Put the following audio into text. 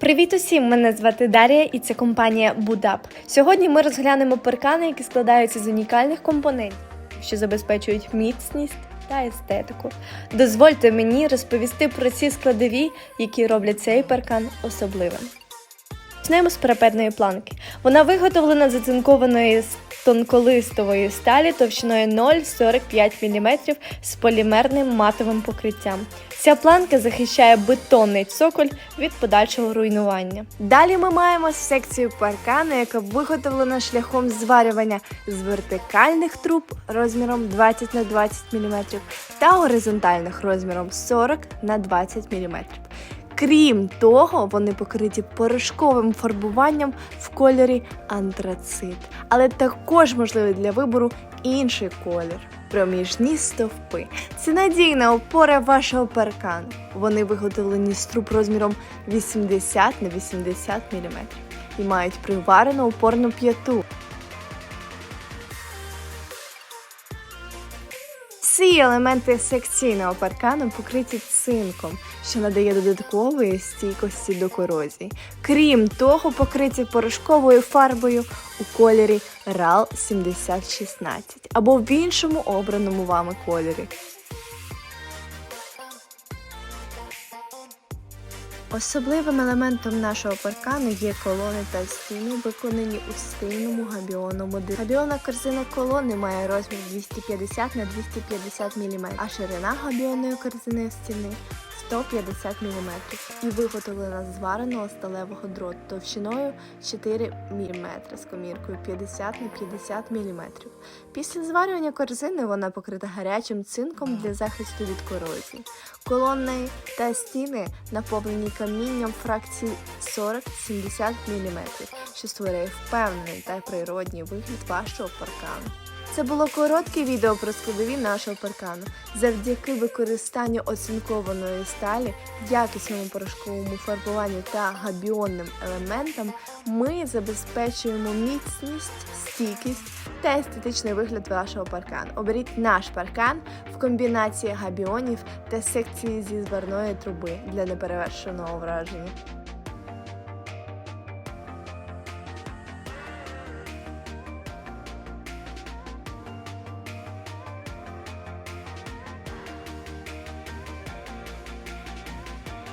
Привіт усім! Мене звати Дарія і це компанія Будап. Сьогодні ми розглянемо паркани, які складаються з унікальних компонентів, що забезпечують міцність та естетику. Дозвольте мені розповісти про ці складові, які роблять цей паркан особливим. Почнемо з парапетної планки. Вона виготовлена з оцинкованої тонколистової сталі товщиною 0,45 мм з полімерним матовим покриттям. Ця планка захищає бетонний цоколь від подальшого руйнування. Далі ми маємо секцію паркану, яка виготовлена шляхом зварювання з вертикальних труб розміром 20 на 20 мм та горизонтальних розміром 40 на 20 мм. Крім того, вони покриті порошковим фарбуванням в кольорі антрацит, але також можливий для вибору інший колір. Проміжні стовпи. Це надійна опора вашого паркану. Вони виготовлені з труб розміром 80 на 80 мм і мають приварену опорну п'яту. Всі елементи секційного паркану покриті цинком, що надає додаткової стійкості до корозії. Крім того, покриті порошковою фарбою у кольорі RAL 7016 або в іншому обраному вами кольорі. Особливим елементом нашого паркану є колони та стіни, виконані у стильному габіоному дизайні. Габіонна корзина колони має розмір 250 на 250 мм, а ширина габіонної корзини стіни 150 мм і виготовлена з звареного сталевого дроту товщиною 4 мм з коміркою 50 на 50 мм. Після зварювання корзини вона покрита гарячим цинком для захисту від корозії. Колони та стіни наповнені камінням фракції 40-70 мм, що створює впевнений та природній вигляд вашого паркану. Це було коротке відео про складові нашого паркану. Завдяки використанню оцинкованої сталі, якісному порошковому фарбуванню та габіонним елементам ми забезпечуємо міцність, стійкість та естетичний вигляд вашого паркану. Оберіть наш паркан в комбінації габіонів та секції зі зварної труби для неперевершеного враження.